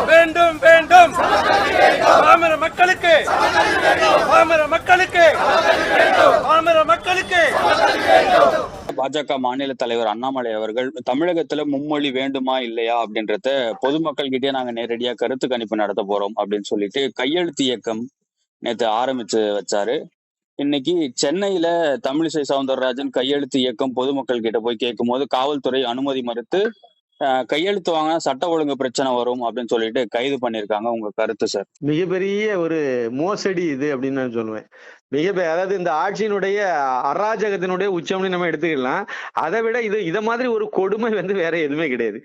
வேண்டும். வேண்டும் பாமர மக்களுக்கு. பாமர மக்களுக்கு. பாமர மக்களுக்கு. பாஜக மாநில தலைவர் அண்ணாமலை அவர்கள் தமிழகத்துல மும்மொழி வேண்டுமா இல்லையா அப்படின்றத பொதுமக்கள் கிட்டே நாங்க நேரடியா கருத்து கணிப்பு நடத்த போறோம் அப்படின்னு சொல்லிட்டு கையெழுத்து இயக்கம் நேற்று ஆரம்பிச்சு வச்சாரு. இன்னைக்கு சென்னையில தமிழிசை சவுந்தரராஜன் கையெழுத்து இயக்கம் பொதுமக்கள் கிட்ட போய் கேட்கும் போது காவல்துறை அனுமதி மறுத்து கையெழுத்து வாங்கினா சட்ட ஒழுங்கு பிரச்சனை வரும் அப்படின்னு சொல்லிட்டு கைது பண்ணிருக்காங்க உங்க கருத்து சார். மிகப்பெரிய ஒரு மோசடி இது அப்படின்னு நான் சொல்லுவேன். மிகப்பெரிய அதாவது இந்த ஆட்சியினுடைய அராஜகத்தினுடைய உச்சம்னு நம்ம எடுத்துக்கலாம். அதை விட இது இதை மாதிரி ஒரு கொடுமை வந்து வேற எதுவுமே கிடையாது.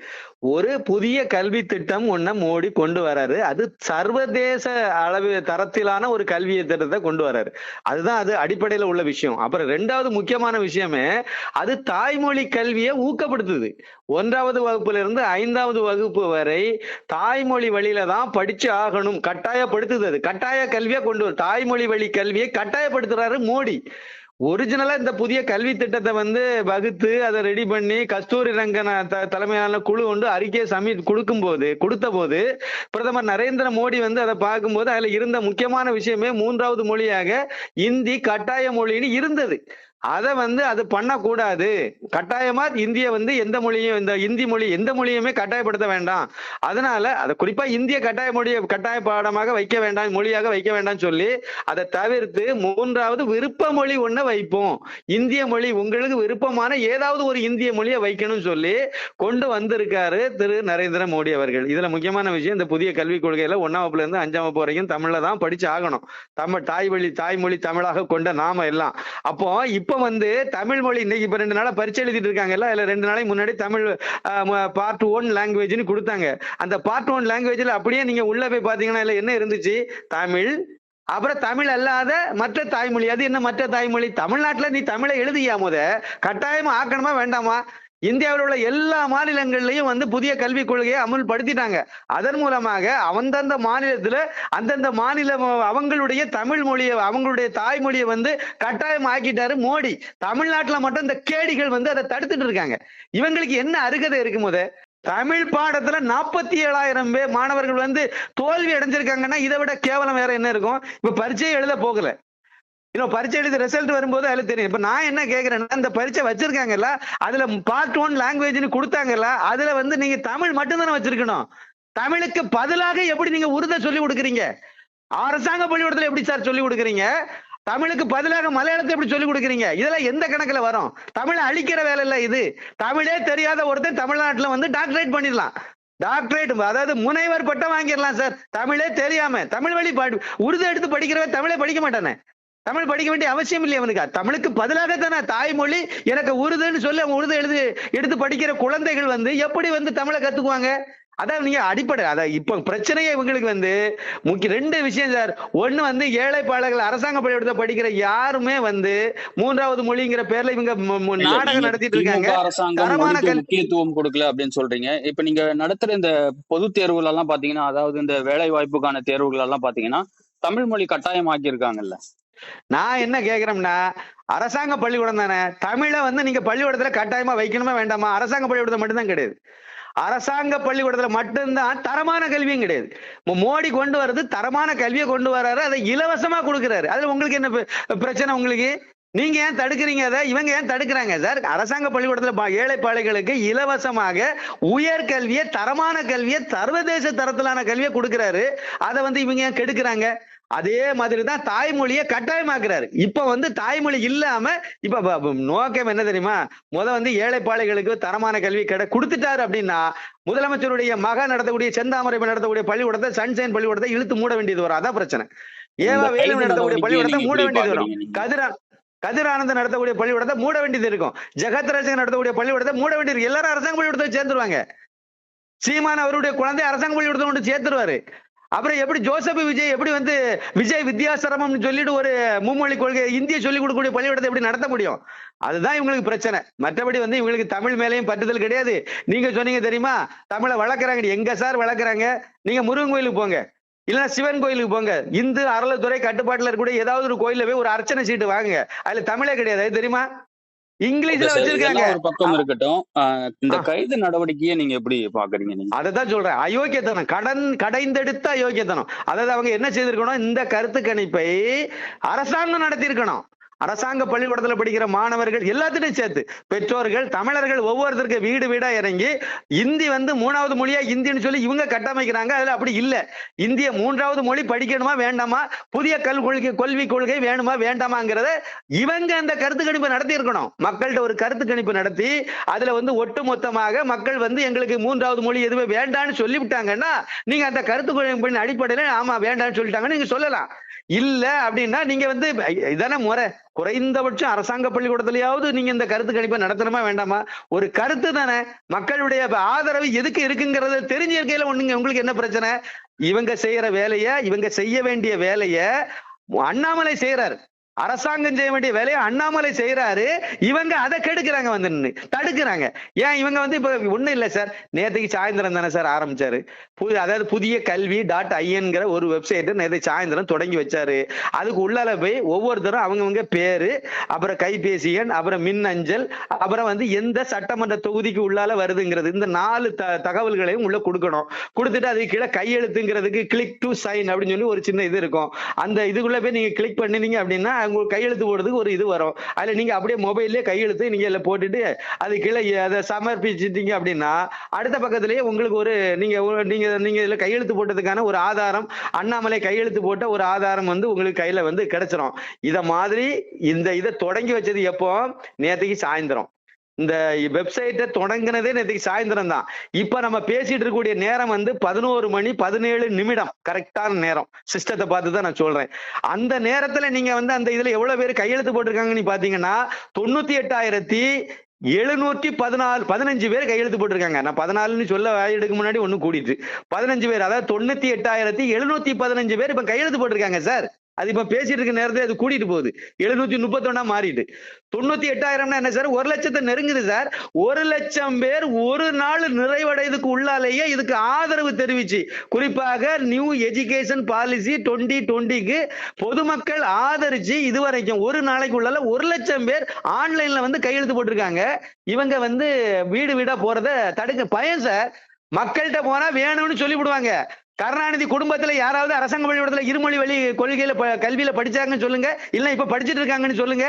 ஒரு புதிய கல்வி திட்டம் ஒன்ன மோடி கொண்டு வராரு. அது சர்வதேச அளவு தரத்திலான ஒரு கல்வி திட்டத்தை கொண்டு வராரு. அதுதான் அது அடிப்படையில உள்ள விஷயம். அப்புறம் ரெண்டாவது முக்கியமான விஷயமே அது தாய்மொழி கல்வியை ஊக்கப்படுத்துது. ஒன்றாவது வகுப்புல இருந்து ஐந்தாவது வகுப்பு வரை தாய்மொழி வழியில தான் படிச்சு ஆகணும். கட்டாயப்படுத்துது அது. கட்டாய கல்வியை கொண்டு வரும் தாய்மொழி வழி கல்வியை கட்டாயப்படுத்துறாரு மோடி. ஒரிஜினலா இந்த புதிய கல்வி திட்டத்தை வந்து வகுத்து அதை ரெடி பண்ணி கஸ்தூரி ரங்கன தலைமையிலான குழு ஒன்று அறிக்கையை சமி கொடுக்கும் போது கொடுத்த போது பிரதமர் நரேந்திர மோடி வந்து அதை பார்க்கும்போது அதுல இருந்த முக்கியமான விஷயமே மூன்றாவது மொழியாக இந்தி கட்டாய மொழின்னு இருந்தது. அதை வந்து அது பண்ணக்கூடாது. கட்டாயமா இந்திய வந்து எந்த மொழியும் இந்த இந்தி மொழி எந்த மொழியுமே கட்டாயப்படுத்த வேண்டாம். அதனால அதை குறிப்பா இந்திய கட்டாய மொழியை கட்டாய பாடமாக வைக்க வேண்டாம் மொழியாக வைக்க வேண்டாம் சொல்லி அதை தவிர்த்து மூன்றாவது விருப்ப மொழி ஒண்ண வைப்போம். இந்திய மொழி உங்களுக்கு விருப்பமான ஏதாவது ஒரு இந்திய மொழியை வைக்கணும்னு சொல்லி கொண்டு வந்திருக்காரு திரு நரேந்திர மோடி அவர்கள். இதுல முக்கியமான விஷயம் இந்த புதிய கல்விக் கொள்கையில ஒன்னாம் வகுப்புல இருந்து அஞ்சாம் வகுப்பு வரைக்கும் தமிழ்ல தான் படிச்சு ஆகணும். தமிழ் தாய் வழி தாய்மொழி தமிழாக கொண்ட நாம எல்லாம். அப்போ இப்ப வந்து தமிழ் மொழி இன்னைக்கு இப்ப ரெண்டு நாளா பரிச்சை எழுதிட்டு இருக்காங்கல்ல இல்ல ரெண்டு நாளைக்கு முன்னாடி தமிழ் பார்ட் ஒன் லாங்குவேஜ்னு கொடுத்தாங்க. அந்த பார்ட் ஒன் லாங்குவேஜ்ல அப்படியே நீங்க உள்ள போய் பாத்தீங்கன்னா இதுல என்ன இருந்துச்சு? தமிழ். அப்புறம் தமிழ் அல்லாத மற்ற தாய்மொழி. அது என்ன மற்ற தாய்மொழி? தமிழ்நாட்டுல நீ தமிழை எழுதியா முத? கட்டாயமா ஆக்கணுமா வேண்டாமா? இந்தியாவில் உள்ள எல்லா மாநிலங்கள்லயும் வந்து புதிய கல்விக் கொள்கையை அமுல்படுத்திட்டாங்க. அதன் மூலமாக அந்தந்த மாநிலத்துல அந்தந்த மாநில அவங்களுடைய தமிழ் மொழியை அவங்களுடைய தாய்மொழியை வந்து கட்டாயம் ஆக்கிட்டாரு மோடி. தமிழ்நாட்டுல மட்டும் இந்த கேடிகள் வந்து அதை தடுத்துட்டு இருக்காங்க. இவங்களுக்கு என்ன அருகதை இருக்கும் போது தமிழ் பாடத்துல நாற்பத்தி ஏழாயிரம் பேர் மாணவர்கள் வந்து தோல்வி அடைஞ்சிருக்காங்கன்னா இதை விட கேவலம் வேற என்ன இருக்கும்? இப்ப பரீட்சை எழுத போகல. இன்னும் பரீட்சை எழுதி ரிசல்ட் வரும்போது அதுல தெரியும். இப்ப நான் என்ன கேக்குறேன்னா இந்த பரீட்சை வச்சிருக்காங்கல்ல அதுல பார்ட் ஒன் லாங்குவேஜ்னு கொடுத்தாங்கல்ல அதுல வந்து நீங்க தமிழ் மட்டும்தானே வச்சிருக்கணும். தமிழுக்கு பதிலாக எப்படி நீங்க உருதை சொல்லி கொடுக்குறீங்க? அரசாங்க பள்ளிக்கூடத்துல எப்படி சார் சொல்லி கொடுக்குறீங்க? தமிழுக்கு பதிலாக மலையாளத்தை எப்படி சொல்லி கொடுக்குறீங்க? இதெல்லாம் எந்த கணக்குல வரும்? தமிழை அழிக்கிற வேலை இல்ல இது. தமிழே தெரியாத ஒருத்தன் தமிழ்நாட்டுல வந்து டாக்டரேட் பண்ணிடலாம். டாக்டரேட் அதாவது முனைவர் பட்டம் வாங்கிடலாம் சார் தமிழே தெரியாம தமிழ் வழி பாடு உருது எடுத்து படிக்கிறவன் தமிழே படிக்க மாட்டானே. தமிழ் படிக்க வேண்டிய அவசியம் இல்லை அவனுக்கு. தமிழுக்கு பதிலாக தானே தாய்மொழி. எனக்கு உருதுன்னு சொல்லி அவன் உருது எழுதி எடுத்து படிக்கிற குழந்தைகள் வந்து எப்படி வந்து தமிழை கத்துக்குவாங்க? அதான் நீங்க அடிப்படை. அதான் இப்ப பிரச்சனையே இவங்களுக்கு வந்து முக்கிய ரெண்டு விஷயம் சார். ஒண்ணு வந்து ஏழை பாலர்கள் அரசாங்க பள்ளிக்கூடத்தை படிக்கிற யாருமே வந்து மூன்றாவது மொழிங்கிற பேர்ல இவங்க நாடகம் நடத்திட்டு இருக்காங்க. தரமான முக்கியத்துவம் கொடுக்கல அப்படின்னு சொல்றீங்க. இப்ப நீங்க நடத்துற இந்த பொது தேர்வுல எல்லாம் பாத்தீங்கன்னா அதாவது இந்த வேலை வாய்ப்புக்கான தேர்வுகள் எல்லாம் பாத்தீங்கன்னா தமிழ் மொழி கட்டாயமாக்கி இருக்காங்கல்ல நான் என்ன கேக்குறேன்னா அரசாங்க பள்ளிக்கூடம் தானே. தமிழை வந்து நீங்க பள்ளிக்கூடத்துல கட்டாயமா வைக்கணுமா வேண்டாமா? அரசாங்க பள்ளிக்கூடத்தை மட்டும்தான் கிடையாது. அரசாங்க பள்ளிக்கூடத்துல மட்டும்தான் தரமான கல்வியும் கிடையாது. மோடி கொண்டு வர்றது தரமான கல்வியை கொண்டு வர்றாரு அதை இலவசமா கொடுக்குறாரு. அதுல உங்களுக்கு என்ன பிரச்சனை உங்களுக்கு? நீங்க ஏன் தடுக்கிறீங்க அதை? இவங்க ஏன் தடுக்கிறாங்க? சார் அரசாங்க பள்ளிக்கூடத்துல பா- ஏழை பாளைகளுக்கு இலவசமாக உயர் கல்வியை தரமான கல்வியை சர்வதேச தரத்திலான கல்வியை கொடுக்கிறாரு. அதை வந்து இவங்க ஏன் கெடுக்கிறாங்க? அதே மாதிரி தான் தாய்மொழியை கட்டாயமாக்குறாரு. இப்ப வந்து தாய்மொழி இல்லாம இப்ப நோக்கம் என்ன தெரியுமா? முத வந்து ஏழை பாளைகளுக்கு தரமான கல்வி கிடை கொடுத்துட்டாரு அப்படின்னா முதலமைச்சருடைய மகன் நடத்தக்கூடிய செந்தாமரை நடத்தக்கூடிய பள்ளிக்கூடத்தை சன்சைன் பள்ளிக்கூடத்தை இழுத்து மூட வேண்டியது வரும். அதான் பிரச்சனை. ஏவா வேலு நடத்தக்கூடிய பள்ளிக்கூடத்தை மூட வேண்டியது வரும்? கதிரா கதிரானந்த் நடத்தக்கூடிய பள்ளிக்கூடத்தை மூட வேண்டியது இருக்கும். ஜெகத் ரசன் நடத்தக்கூடிய பள்ளிக்கூடத்தை மூட வேண்டியது. எல்லாரும் அரசாங்க பள்ளிக்கூடத்தை சேர்ந்துருவாங்க சீமான் அவருடைய குழந்தை அரசாங்க பள்ளிக்கூடத்தை கொண்டு சேர்த்துருவாரு. அப்புறம் எப்படி ஜோசப் விஜய் எப்படி வந்து விஜய் வித்யாசிரமம்னு சொல்லிட்டு ஒரு மும்மொழி கொள்கை இந்திய சொல்லிக் கொடுக்கக்கூடிய பள்ளிக்கூடத்தை எப்படி நடத்த முடியும்? அதுதான் இவங்களுக்கு பிரச்சனை. மற்றபடி வந்து இவங்களுக்கு தமிழ் மேலேயும் பற்றுதல் கிடையாது. நீங்க சொன்னீங்க தெரியுமா? தமிழை வளர்க்குறாங்க. எங்க சார் வளர்க்குறாங்க? நீங்க முருகன் கோயிலுக்கு போங்க. இல்லைன்னா சிவன் கோயிலுக்கு போங்க. இந்து அறலத்துறை கட்டுப்பாட்டில் இருக்கக்கூடிய ஏதாவது ஒரு கோயிலில் போய் ஒரு அர்ச்சனை சீட்டு வாங்குங்க. அதுல தமிழே கிடையாது. தெரியுமா? இங்கிலீஷ்ல வச்சிருக்காங்க. ஒரு பக்கம் இருக்கட்டும். இந்த. கைது நடவடிக்கையை நீங்க எப்படி பாக்குறீங்க நீங்க? அததான் சொல்றேன். அயோக்கியத்தனம். கடன் கடைந்தெடுத்த அயோக்கியத்தனம். அதாவது அவங்க என்ன செய்திருக்கணும்? இந்த கருத்து கணிப்பை அரசாங்கம் நடத்தியிருக்கணும். அரசாங்க பள்ளிக்கூடத்துல படிக்கிற மாணவர்கள் எல்லாத்திட்டையும் சேர்த்து பெற்றோர்கள் தமிழர்கள் ஒவ்வொருத்தருக்கு வீடு வீடா இறங்கி இந்தி வந்து மூணாவது மொழியா இந்தின்னு சொல்லி இவங்க கட்டமைக்கிறாங்க அதுல அப்படி இல்ல. இந்திய மூன்றாவது மொழி படிக்கணுமா வேண்டாமா? புதிய கல் கொள்கை கல்வி கொள்கை வேணுமா வேண்டாமாங்கிறத இவங்க அந்த கருத்து கணிப்பு நடத்தி இருக்கணும் மக்கள்கிட்ட ஒரு கருத்து கணிப்பு நடத்தி அதுல வந்து ஒட்டுமொத்தமாக மக்கள் வந்து எங்களுக்கு மூன்றாவது மொழி எதுவுமே வேண்டாம்னு சொல்லிவிட்டாங்கன்னா நீங்க அந்த கருத்து கணிப்பின் அடிப்படையில ஆமா வேண்டாம்னு சொல்லிட்டாங்கன்னு நீங்க சொல்லலாம். இல்ல அப்படின்னா நீங்க வந்து இதான முறை. குறைந்தபட்சம் அரசாங்க பள்ளிக்கூடத்திலேயாவது நீங்க இந்த கருத்து கணிப்பை நடத்தணுமா வேண்டாமா? ஒரு கருத்து தானே. மக்களுடைய ஆதரவு எதுக்கு இருக்குங்கிறத தெரிஞ்ச இருக்கையில ஒண்ணுங்க. உங்களுக்கு என்ன பிரச்சனை? இவங்க செய்யற வேலைய இவங்க செய்ய வேண்டிய வேலைய அண்ணாமலை செய்யறாரு அரசாங்கம் செய்ய வேண்டிய வேலையை அண்ணாமலை செய்யறாரு இவங்க அதை கெடுக்கிறாங்க வந்து நின்று தடுக்கிறாங்க. ஏன் இவங்க வந்து இப்ப ஒண்ணும் இல்லை சார். நேற்றுக்கு சாயந்தரம் தானே சார் ஆரம்பிச்சாரு. புது அதாவது புதிய கல்வி டாட் ஐஎன்கிற ஒரு வெப்சைட் நேற்று சாயந்தரம் தொடங்கி வச்சாரு. அதுக்கு உள்ளால போய் ஒவ்வொருத்தரும் அவங்கவுங்க பேரு அப்புறம் கைபேசி எண் அப்புறம் மின் அஞ்சல் அப்புறம் வந்து எந்த சட்டமன்ற தொகுதிக்கு உள்ளால வருதுங்கிறது இந்த நாலு த தகவல்களையும் உள்ள கொடுக்கணும். கொடுத்துட்டு அதுக்கு கீழே கையெழுத்துங்கிறதுக்கு கிளிக் டு சைன் அப்படின்னு சொல்லி ஒரு சின்ன இது இருக்கும். அந்த இதுக்குள்ள போய் நீங்க கிளிக் பண்ணினீங்க அப்படின்னா உங்களுக்கு கையெழுத்து போடுறதுக்கு ஒரு இது வரும். அதுல நீங்க அப்படியே மொபைல்லே கையெழுத்து நீங்க இதுல போட்டுட்டு அது கீழே அதை சமர்ப்பிச்சிட்டீங்க அப்படின்னா அடுத்த பக்கத்திலேயே உங்களுக்கு ஒரு நீங்க நீங்க நீங்க இதுல கையெழுத்து போட்டதுக்கான ஒரு ஆதாரம் அண்ணாமலை கையெழுத்து போட்ட ஒரு ஆதாரம் வந்து உங்களுக்கு கையில வந்து கிடைச்சிரும். இத மாதிரி இந்த இதை தொடங்கி வச்சது எப்போ? நேற்றுக்கு சாயந்தரம். இந்த வெப்சைட்டை தொடங்கினதே நேற்றுக்கு சாயந்தரம் தான் இப்ப நம்ம பேசிட்டு இருக்கக்கூடிய நேரம் வந்து பதினோரு மணி பதினேழு நிமிடம். கரெக்டான நேரம். சிஸ்டத்தை பார்த்து தான் நான் சொல்றேன். அந்த நேரத்துல நீங்க வந்து அந்த இதுல எவ்வளவு பேர் கையெழுத்து போட்டிருக்காங்கன்னு பாத்தீங்கன்னா தொண்ணூத்தி எட்டாயிரத்தி எழுநூத்தி பதினாலு பதினஞ்சு பேர் கையெழுத்து போட்டிருக்காங்க. நான் பதினாலுன்னு சொல்ல வாயிடுக்கு முன்னாடி ஒண்ணு கூடிட்டு. பதினஞ்சு பேர் அதாவது தொண்ணூத்தி எட்டாயிரத்தி எழுநூத்தி பதினஞ்சு பேர் இப்ப கையெழுத்து போட்டிருக்காங்க சார். அது இப்ப பேசிட்டு இருக்க நேரத்தை அது கூட்டிட்டு போகுது. எழுநூத்தி முப்பத்தொன்னா மாறிட்டு. தொண்ணூத்தி எட்டாயிரம்னா என்ன சார்? ஒரு லட்சத்தை நெருங்குது சார். ஒரு லட்சம் பேர் ஒரு நாள் நிறைவடைறதுக்கு உள்ளாலேயே இதுக்கு ஆதரவு தெரிவிச்சு குறிப்பாக நியூ எஜுகேஷன் பாலிசி டுவெண்ட்டி டுவெண்ட்டிக்கு பொதுமக்கள் ஆதரிச்சு இதுவரைக்கும் ஒரு நாளைக்கு உள்ளால ஒரு லட்சம் பேர் ஆன்லைன்ல வந்து கையெழுத்து போட்டிருக்காங்க. இவங்க வந்து வீடு வீடா போறத தடுக்க பயம் சார். மக்கள்கிட்ட போனா வேணும்னு சொல்லிவிடுவாங்க. கருணாநிதி குடும்பத்துல யாராவது அரசாங்க பள்ளிக்கூடத்துல இருமொழி வழி கொள்கையில கல்வியில படிச்சாங்கன்னு சொல்லுங்க. இல்ல இப்ப படிச்சிட்டு இருக்காங்கன்னு சொல்லுங்க.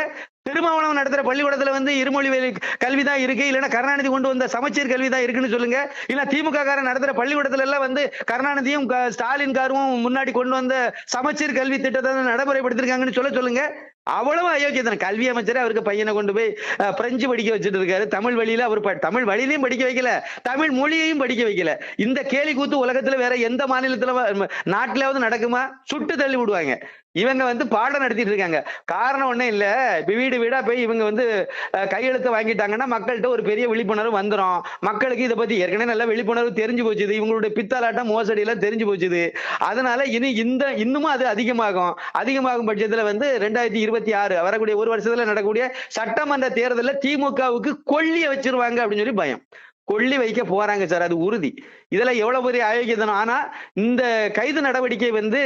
திருமாவளவன் நடத்துற பள்ளிக்கூடத்துல வந்து இருமொழி வழி கல்வி தான் இருக்கு. இல்லைன்னா கருணாநிதி கொண்டு வந்த சமச்சீர் கல்வி தான் இருக்குன்னு சொல்லுங்க. இல்ல திமுக காரன் நடத்துற பள்ளிக்கூடத்துல எல்லாம் வந்து கருணாநிதியும் ஸ்டாலின் காரும் முன்னாடி கொண்டு வந்த சமச்சீர் கல்வி திட்டத்தை நடைமுறைப்படுத்திருக்காங்கன்னு சொல்ல சொல்லுங்க. அவ்வளவு அயோக்கியத்தனம். கல்வி அமைச்சரே அவருக்கு பையனை கொண்டு போய் பிரெஞ்சு படிக்க வச்சுட்டு இருக்காரு. தமிழ் வழியில அவர் ப- தமிழ் வழியிலையும் படிக்க வைக்கல. தமிழ் மொழியையும் படிக்க வைக்கல. இந்த கேலி கூத்து உலகத்துல வேற எந்த மாநிலத்துல நாட்டிலாவது நடக்குமா? சுட்டு தள்ளி விடுவாங்க. இவங்க வந்து பாடம் நடத்திட்டு இருக்காங்க. காரணம் ஒன்னும் இல்ல. இப்ப வீடு வீடா போய் இவங்க வந்து கையெழுத்து வாங்கிட்டாங்கன்னா மக்கள்கிட்ட ஒரு பெரிய விழிப்புணர்வு வந்துரும். மக்களுக்கு இதை பத்தி ஏற்கனவே நல்ல விழிப்புணர்வு தெரிஞ்சு போச்சுது. இவங்களுடைய பித்தலாட்டம் மோசடி எல்லாம் தெரிஞ்சு போச்சுது. அதனால இனி இந்த இன்னமும் அது அதிகமாகும். அதிகமாகும் பட்சத்துல வந்து ரெண்டாயிரத்தி இருபத்தி ஆறு வரக்கூடிய ஒரு வருஷத்துல நடக்கக்கூடிய சட்டமன்ற தேர்தலில் திமுகவுக்கு கொல்லிய வச்சிருவாங்க அப்படின்னு சொல்லி பயம். கொல்லி வைக்க போறாங்க சார் அது உறுதி. இதுல எவ்வளவு பெரிய அயோக்கியதனம் ஆனா இந்த கைது நடவடிக்கை வந்து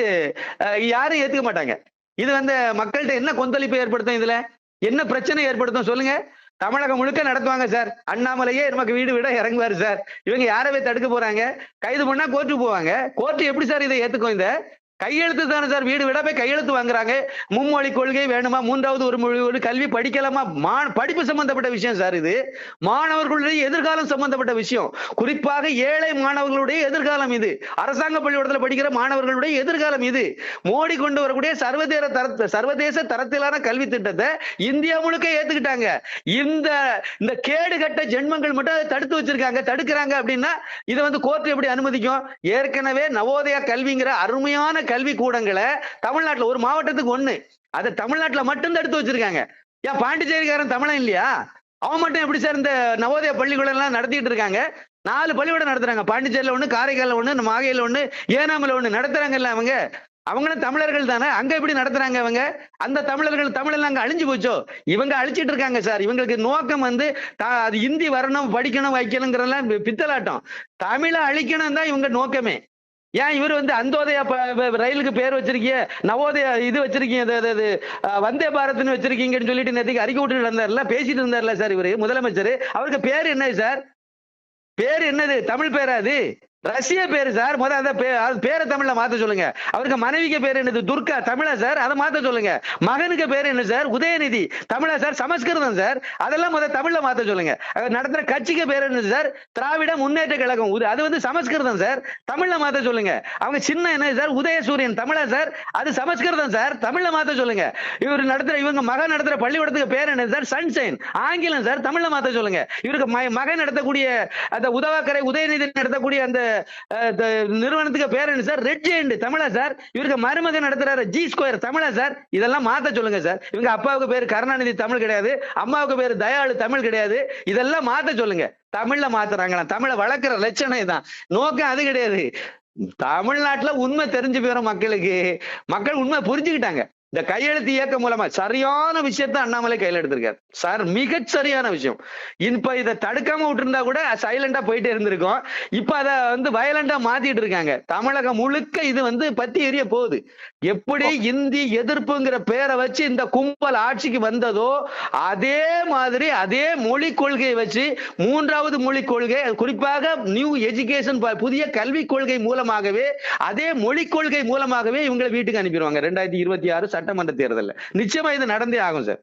யாரும் ஏத்துக்க மாட்டாங்க. இது வந்து மக்கள்கிட்ட என்ன கொந்தளிப்பை ஏற்படுத்தும் இதுல? என்ன பிரச்சனை ஏற்படுத்தும் சொல்லுங்க. தமிழகம் முழுக்க நடத்துவாங்க சார். அண்ணாமலையே நமக்கு வீடு வீட இறங்குவாரு சார். இவங்க யாரவே தடுக்க போறாங்க? கைது பண்ணா கோர்ட்டுக்கு போவாங்க. கோர்ட்டு எப்படி சார் இதை ஏத்துக்கும் இந்த கையெழுத்து தானே சார்? வீடு வீடா போய் கையெழுத்து வாங்குறாங்க. மும்மொழி கொள்கை வேணுமா? மூன்றாவது ஒரு மொழி ஒரு கல்வி படிக்கலாமா? மா படிப்பு சம்பந்தப்பட்ட விஷயம் சார் இது. மாணவர்களுடைய எதிர்காலம் சம்பந்தப்பட்ட விஷயம். குறிப்பாக ஏழை மாணவர்களுடைய எதிர்காலம் இது. அரசாங்க பள்ளிக்கூடத்தில் படிக்கிற மாணவர்களுடைய எதிர்காலம் இது. மோடி கொண்டு வரக்கூடிய சர்வதேச தர சர்வதேச தரத்திலான கல்வி திட்டத்தை இந்தியா முழுக்க ஏத்துக்கிட்டாங்க. இந்த இந்த கேடு கட்ட ஜென்மங்கள் மட்டும் அதை தடுத்து வச்சிருக்காங்க. தடுக்கிறாங்க அப்படின்னா இதை வந்து கோர்ட் எப்படி அனுமதிக்கும்? ஏற்கனவே நவோதயா கல்விங்கிற அருமையான கல்வி கூடங்களை தமிழ்நாட்டில் ஒரு மாவட்டத்துக்கு ஒண்ணு. அதை தமிழ்நாட்டில் மட்டும் தடுத்து வச்சிருக்காங்க. ஏன் பாண்டிச்சேரிக்காரன் தமிழன் இல்லையா? அவன் மட்டும் எப்படி சார் இந்த நவோதயா பள்ளிக்கூடம் எல்லாம் நடத்திட்டு இருக்காங்க? நாலு பள்ளிக்கூடம் நடத்துறாங்க. பாண்டிச்சேரியில் ஒன்று காரைக்காலில் ஒன்று மாகையில் ஒன்று ஏனாமில் ஒன்று நடத்துறாங்கல்ல அவங்க? அவங்களும் தமிழர்கள் தானே. அங்க எப்படி நடத்துறாங்க அவங்க? அந்த தமிழர்கள் தமிழெல்லாம் அங்கே அங்க அழிஞ்சு போச்சோ? இவங்க அழிச்சிட்டு இருக்காங்க சார். இவங்களுக்கு நோக்கம் வந்து தா- அது ஹிந்தி வரணும் படிக்கணும் வைக்கணுங்கிறதெல்லாம் பித்தலாட்டம். தமிழை அழிக்கணும் தான் இவங்க நோக்கமே. ஏன் இவர் வந்து அந்தோதயா ரயிலுக்கு பேர் வச்சிருக்கீங்க நவோதயா இது வச்சிருக்கீங்க வந்தே பாரத்னு வச்சிருக்கீங்கன்னு சொல்லிட்டு நேற்றுக்கு அறிக்கை விட்டுட்டு இருந்தார்ல பேசிட்டு இருந்தார்ல சார் இவரு முதலமைச்சர். அவருக்கு பேர் என்ன சார்? பேர் என்னது? தமிழ் பேரா அது? ரஷ்ய பேரு சார். முத அந்த பேரை தமிழ்ல மாத்த சொல்லுங்க. அவருக்கு மனைவிக்கு பேர் என்னது? துர்கா. தமிழா சார்? அதை மாத்த சொல்லுங்க. மகனுக்கு பேர் என்ன சார்? உதயநிதி. தமிழா சார்? சமஸ்கிருதம் சார். அதெல்லாம் முத தமிழ்ல மாத்த சொல்லுங்க. நடத்துற கட்சிக்கு பேர் என்ன சார்? திராவிட முன்னேற்ற கழகம். உது- அது வந்து சமஸ்கிருதம் சார். தமிழ்ல மாத்த சொல்லுங்க. அவங்க சின்ன என்ன சார்? உதயசூரியன் தமிழா சார்? அது சமஸ்கிருதம் சார். தமிழ்ல மாத்த சொல்லுங்க. இவர் நடத்துற இவங்க மகன் நடத்துற பள்ளிக்கூடத்துக்கு பேர் என்ன சார்? சன்ஷைன். ஆங்கிலம் சார். தமிழ்ல மாத்த சொல்லுங்க. இவருக்கு ம- மகன் நடத்தக்கூடிய அந்த உதவாக்கரை உதயநிதி நடத்தக்கூடிய அந்த நிறுவனத்துக்கு பேர் என்ன சார்? ரெட் ஜெயண்ட் தமிழா சார்? இவருக்கு மருமகன் நடத்துறாரு ஜி ஸ்கொயர் தமிழா சார்? இதெல்லாம் மாத்த சொல்லுங்க சார். இவங்க அப்பாவுக்கு பேர் கருணாநிதி தமிழ் கிடையாது. அம்மாவுக்கு பேர் தயாளு தமிழ் கிடையாது. இதெல்லாம் மாத்த சொல்லுங்க. தமிழ்ல மாத்துறாங்களா தமிழை வளர்க்குற லட்சணம் இதான். நோக்கம் அது கிடையாது. தமிழ்நாட்டுல உண்மை தெரிஞ்சு போயிடும் மக்களுக்கு. மக்கள் உண்மை புரிஞ்சுக்கிட்டாங்க. இந்த கையெழுத்து இயக்கம் மூலமா சரியான விஷயத்த அண்ணாமலை கையில் எடுத்திருக்காரு. சார் மிகச் சரியான விஷயம். இப்ப இதை தடுக்காம விட்டுருந்தா கூட சைலண்டா போயிட்டே இருந்திருக்கும். இப்ப அத வந்து வயலண்டா மாத்திட்டு இருக்காங்க. தமிழகம் முழுக்க இது வந்து பத்தி எரிய போகுது. எப்படி இந்தி எதிர்ப்புங்கிற பேரை வச்சு இந்த கும்பல் ஆட்சிக்கு வந்ததோ அதே மாதிரி அதே மொழி கொள்கையை வச்சு மூன்றாவது மொழி கொள்கை குறிப்பாக நியூ எஜுகேஷன் புதிய கல்விக் கொள்கை மூலமாகவே அதே மொழி கொள்கை மூலமாகவே இவங்களை வீட்டுக்கு அனுப்பிடுவாங்க. ரெண்டாயிரத்தி இருபத்தி ஆறு சட்டமன்ற தேர்தலில். நிச்சயமா இது நடந்தே ஆகும் சார்